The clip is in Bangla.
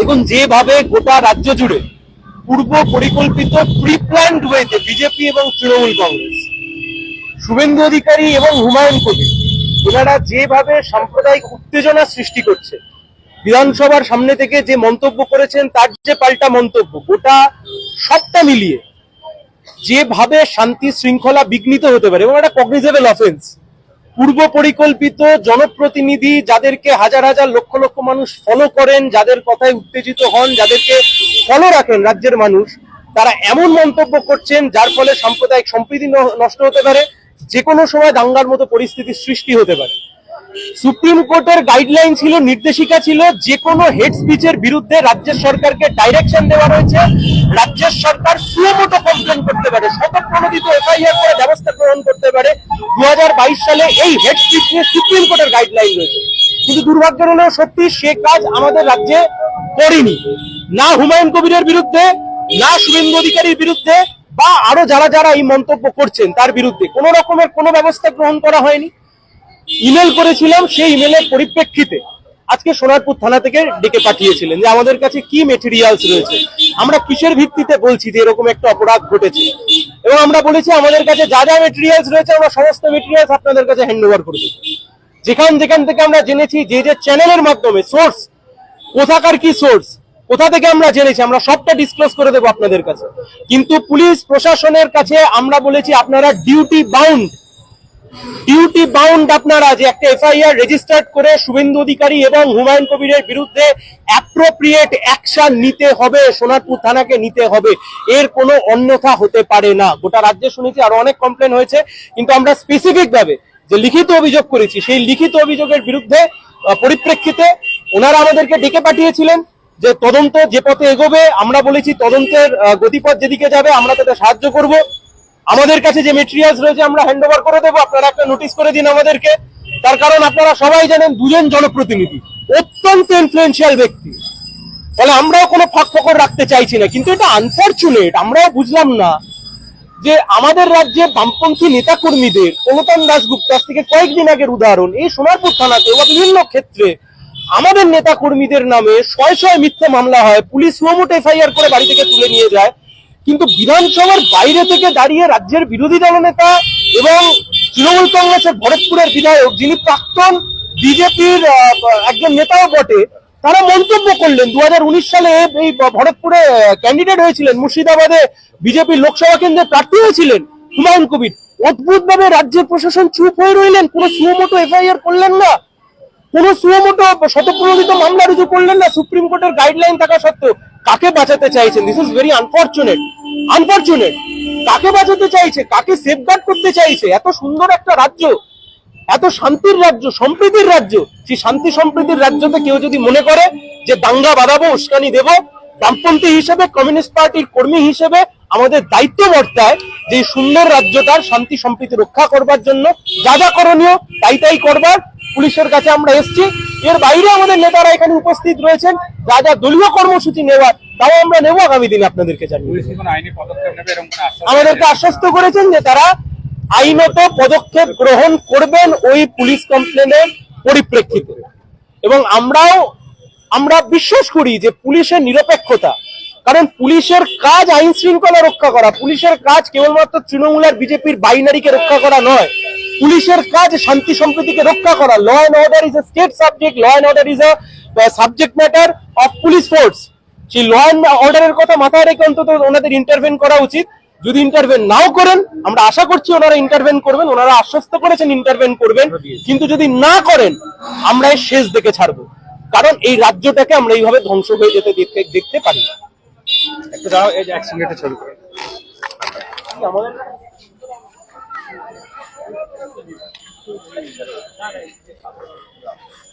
দেখুন, যেভাবে গোটা রাজ্য জুড়ে পূর্ব পরিকল্পিত প্রি প্ল্যান্ড ওয়েতে বিজেপি এবং তৃণমূল কংগ্রেস, শুভেন্দু অধিকারী এবং হুমায়ুন কবির, এনারা যেভাবে সাম্প্রদায়িক উত্তেজনা সৃষ্টি করছে, বিধানসভার সামনে থেকে যে মন্তব্য করেছেন, তার যে পাল্টা মন্তব্য, গোটা সবটা মিলিয়ে যেভাবে শান্তি শৃঙ্খলা বিঘ্নিত হতে পারে, এবং একটা কগনিজেবল অফেন্স পূর্ব পরিকল্পিত জনপ্রতিনিধি যাদেরকে হাজার হাজার লক্ষ লক্ষ মানুষ ফলো করেন, যাদের কথায় উত্তেজিত হন, যাদেরকে ফলো রাখেন রাজ্যের মানুষ, তারা এমন মন্তব্য করছেন যার ফলে সাম্প্রদায়িক সম্প্রীতি নষ্ট হতে পারে যে কোনো সময় দাঙ্গার মতো পরিস্থিতির সৃষ্টি হতে পারে। সুপ্রিম কোর্টের গাইডলাইন ছিল, নির্দেশিকা ছিল যে কোনো হেড স্পিচের বিরুদ্ধে রাজ্য সরকারকে ডাইরেকশন দেওয়া রয়েছে। রাজ্যের সরকার সুমোটো কমপ্লেন করতে পারে শতপ্রণোদিত এফআইআর করে ব্যবস্থা গ্রহণ করতে পারে। দু সালে এই হেড স্পিচ নিয়ে সুপ্রিম কোর্টের গাইডলাইন রয়েছে। কিন্তু দুর্ভাগ্য হলো সত্যি সে কাজ আমাদের রাজ্যে করেনি। না হুমায়ুন কবিরের বিরুদ্ধে, না শুভেন্দু অধিকারীর বিরুদ্ধে, বা আরও যারা যারা এই মন্তব্য করছেন তার বিরুদ্ধে কোনো রকমের কোনো ব্যবস্থা গ্রহণ করা হয়নি। ইমেল করেছিলাম সেই ইমেলের পরিপ্রেক্ষিতে আজকে সোনারপুর থানা থেকে ডেকে পাঠিয়েছিলেন যে আমাদের কাছে কি মেটেরিয়ালস রয়েছে। আমরা কিসের ভিত্তিতে বলছি যে এরকম একটা অপরাধ ঘটেছে? এবং আমরা বলেছি আমাদের কাছে যা যা মেটেরিয়ালস রয়েছে, আমরা সমস্ত মেটেরিয়ালস আপনাদের কাছে হ্যান্ড ওভার করে দেবো। যেখান যেখান থেকে আমরা জেনেছি যে যে চ্যানেলের মাধ্যমে সোর্স কোথাকার কি সোর্স কোথা থেকে আমরা জেনেছি, আমরা সবটা ডিসক্লোজ করে দেবো আপনাদের কাছে। কিন্তু পুলিশ প্রশাসনের কাছে আমরা বলেছি আপনারা ডিউটি বাউন্ড ডিউটি বাউন্ড আপনারা যে একটা এফআইআর রেজিস্টার্ড করে শুভেন্দু অধিকারী এবং হুমায়ুন কবিরের বিরুদ্ধে অ্যাপ্রোপ্রিয়েট অ্যাকশন নিতে হবে, সোনারপুর থানাকে নিতে হবে। এর কোনো অন্যথা হতে পারে না। গোটা রাজ্যে শুনেছি আরও অনেক কমপ্লেন হয়েছে, কিন্তু আমরা স্পেসিফিক ভাবে যে লিখিত অভিযোগ করেছি, সেই লিখিত অভিযোগের বিরুদ্ধে পরিপ্রেক্ষিতে ওনারা আমাদেরকে ডেকে পাঠিয়েছিলেন যে তদন্ত যে পথে এগোবে, আমরা বলেছি তদন্তের গতিপথ যেদিকে যাবে, আমরা তাতে সাহায্য করব। আমাদের কাছে যে মেটেরিয়ালস রয়েছে, আমরা হ্যান্ড ওভার করে দেবো। আপনারা একটা নোটিশ করে দিন আমাদেরকে। তার কারণ আপনারা সবাই জানেন, দুজন জনপ্রতিনিধি, অত্যন্ত ইনফ্লুয়েন্সিয়াল ব্যক্তি। ফলে আমরাও কোনো ফাঁক ফকর রাখতে চাইছি না, কিন্তু এটা আনফরচুনেট আমরাও বুঝলাম না যে আমাদের রাজ্যে বামপন্থী নেতাকর্মীদের কলতন দাসগুপ্ত থেকে কয়েকদিন আগের উদাহরণ, এই সোনারপুর থানাতে বা বিভিন্ন ক্ষেত্রে আমাদের নেতা কর্মীদের নামে শয় শয় মিথ্যে মামলা হয়, পুলিশ সুমোট এফআইআর করে বাড়ি থেকে তুলে নিয়ে যায়। কিন্তু বিধানসভার বাইরে থেকে দাঁড়িয়ে রাজ্যের বিরোধী দলনেতা এবং তৃণমূল কংগ্রেসের ভরতপুরের বিধায়ক যিনি প্রাক্তন বিজেপির একজন নেতাও বটে, তারা মন্তব্য করলেন। দু হাজার উনিশ সালে এই ভরতপুরে ক্যান্ডিডেট হয়েছিলেন। মুর্শিদাবাদে বিজেপির লোকসভা কেন্দ্রে প্রার্থী হয়েছিলেন হুমায়ুন কবির। অদ্ভুত ভাবে রাজ্যের প্রশাসন চুপ হয়ে রইলেন, কোনো সুমোটো এফআইআর করলেন না। কোন সুমোটো শতপ্রণোদিত মামলা রুজু করলেন না, সুপ্রিম কোর্টের গাইডলাইন থাকা সত্ত্বেও কাকে বাঁচাতে চাইছেন? This is very unfortunate unfortunate কাকে বাঁচাতে চাইছে? কাকে সেফগার্ড করতে চাইছে? এত সুন্দর একটা রাজ্য, এত শান্তির রাজ্য, সম্প্রীতির রাজ্য। সেই শান্তি সম্প্রীতির রাজ্যতে কেউ যদি মনে করে যে দাঙ্গা বাঁধাবো, উস্কানি দেব, বামপন্থী হিসেবে, কমিউনিস্ট পার্টির কর্মী হিসেবে আমাদের দায়িত্ব বর্তায় যে সুন্দর রাজ্যটার শান্তি সম্প্রীতি রক্ষা করবার জন্য যা যা করণীয়, তাই তাই করবার। পুলিশের কাছে আমরা এসেছি। এর বাইরে আমাদের নেতারা এখানে উপস্থিত রয়েছেন। যা যা দলীয় কর্মসূচি নেওয়ার তাও আমরা নেব আগামী দিনে আপনাদেরকে জানিয়ে আমাদেরকে আশ্বস্ত করেছেন যে তারা আইনত পদক্ষেপ গ্রহণ করবেন ওই পুলিশ কমপ্লেনের পরিপ্রেক্ষিতে। এবং আমরাও আমরা বিশ্বাস করি যে পুলিশের নিরপেক্ষতা কারণ পুলিশের কাজ আইন শৃঙ্খলা রক্ষা করা পুলিশের কাজ কেবলমাত্র তৃণমূল আর বিজেপির বাইনারিকে রক্ষা করা নয়। পুলিশের কাজ শান্তি সম্প্রীতিকে রক্ষা করা। Law and order is a state subject law and order is a subject matter of police force সেই ল অ্যান্ড অর্ডারের কথা মাথায় রেখে অন্তত ওনাদের ইন্টারভেন করা উচিত। যদি ইন্টারভেন নাও করেন আমরা আশা করছি ওনারা ইন্টারভেন করবেন ওনারা আশ্বস্ত করেছেন ইন্টারভেন করবেন। কিন্তু যদি না করেন আমরা এর শেষ দেখে ছাড়বো। কারণ এই রাজ্যটাকে আমরা এইভাবে ধ্বংস হয়ে যেতে দেখতে দেখতে পারি না। একটু দাও এই যে একসঙ্গে একটা ছবি করে আমাদের